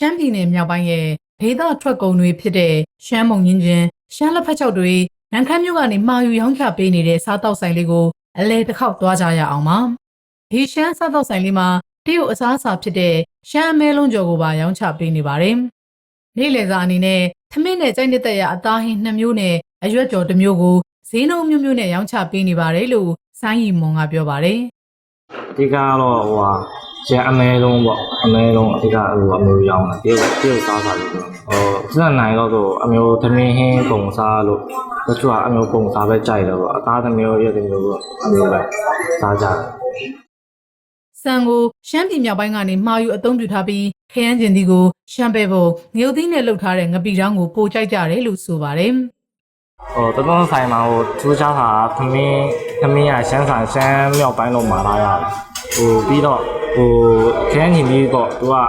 ရှမ်းပြည်နယ်မြောက်ပိုင်းရဲ့ ဒေသထွက်ကုန်တွေဖြစ်တဲ့ရှမ်းမုံညင်းချင်းရှမ်းလက်ဖက်ချုပ်တွေနန်ခမ်းမြို့ကနေမှာယူရောင်းချပေးနေတဲ့စားတောက်ဆိုင်လေးကိုအလဲတစ်ခေါက်သွားကြရအောင်ပါဒီရှမ်းစားတောက်ဆိုင်လေးမှာတရုတ်အစားအစာဖြစ်တဲ့ရှမ်းအမဲလုံးကျော်ကိုပါရောင်းချပေးနေပါတယ်နေ့လယ်စာအနေနဲ့သမင်းနဲ့ကြိုက်တဲ့ရအသားဟင်းနှစ်မျိုးနဲ့အရွက်ကျော်တစ်မျိုးကိုဈေးနှုန်းမျိုးမျိုးနဲ့ရောင်းချပေးနေပါတယ်လို့ဆိုင်းရီမွန်ကပြောပါတယ်အဓိကကတော့ဟိုဟာ ကျန်အမဲလုံးပေါ့အမဲလုံးအဓိကဟိုအမျိုးရောင်းတယ်တရုတ်တရုတ်စားစားလို့ပြောဟိုစက်နိုင်တော့ဆိုအမျိုးသမင်းဟင်းပုံစားလို့တချို့ကအမျိုးပုံစားပဲကြိုက်တယ်ပေါ့အသားတစ်မျိုးရက်တစ်မျိုးပေါ့အမျိုးပဲစားကြတယ်စံကိုရှမ်းပြည်မြောက်ပိုင်းကနေမှာယူအသုံးပြုထားပြီးခရမ်းကျင်ဒီကိုရှမ်းပဲဖို့ငရုတ်သီးနဲ့လှုပ်ထားတဲ့ငပီတောင်းကိုပိုကြိုက်ကြတယ်လို့ဆိုပါတယ်ဟိုတသွန်းဆိုင်မှာဟိုထူးခြားတာသမင်းသမင်းရရှမ်းဆိုင်ရှမ်းမြောက်ပိုင်းလို့မှာထားရတယ် ဟိုပြီးတော့ဟိုခန်းညီကြီးပေါ့သူကအာ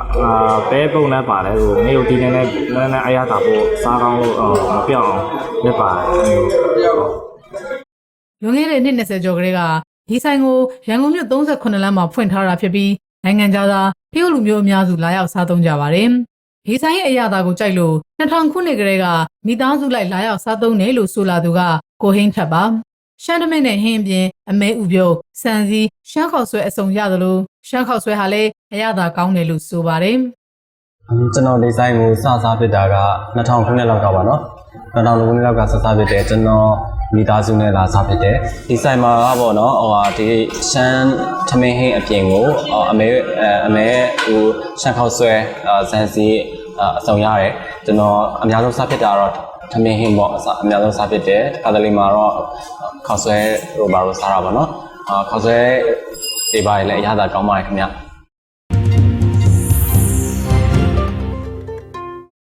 ဘဲပုံနဲ့ပါတယ်ဟိုနေုပ်တီးနေနဲ့နဲနဲ့အရသာဖို့စားကောင်းလို့ဟိုမပြောင်းအောင်လက်ပါတယ်ဟို။လွန်ခဲ့တဲ့နှစ်20ကျော်ကလေးကဒီဆိုင်ကိုရန်ကုန်မြို့38လမ်းမှာဖွင့်ထားတာဖြစ်ပြီးနိုင်ငံခြားသားတရုတ်လူမျိုးအများစုလာရောက်စားသုံးကြပါတယ်။ဒီဆိုင်ရဲ့အရာသာကိုကြိုက်လို့2000ခုနှစ်ကလေးကမိသားစုလိုက်လာရောက်စားသုံးတယ်လို့ဆိုလာသူကကိုဟင်းထက်ပါ။ ရှမ်းတမင်းနဲ့ဟင်းအပြင်အမဲဥပြုတ်စံစည်းရှမ်းခေါက်ဆွဲအစုံရသလိုရှမ်းခေါက်ဆွဲဟာလည်းအရသာကောင်းတယ်လို့ဆိုပါတယ်။ကျွန်တော်ဒီဇိုင်းကိုစစားဖြစ်တာက2000ခုနှစ်လောက်ကပါနော်2000ခုနှစ်လောက်ကစစားဖြစ်တယ်ကျွန်တော်မိသားစုနဲ့လာစားဖြစ်တယ်ဒီဆိုင်မှာကပေါ့နော်ဟိုဟာဒီရှမ်းထမင်းဟင်းအပြင်ကိုအော်အမဲအဲအမဲဟိုရှမ်းခောက်ဆွဲအာဇန်စီအာအစုံရတယ်ကျွန်တော်အများဆုံးစားဖြစ်တာတော့ ထမင်းဟင်းပေါ့အစအများဆုံးစားဖြစ်တယ်ခါတလေမှာတော့ခောက်ဆွဲဟိုဘာလို့စားတာပေါ့နော်အာခောက်ဆွဲဒီပါလေလည်းအရသာကောင်းပါတယ်ခင်ဗျ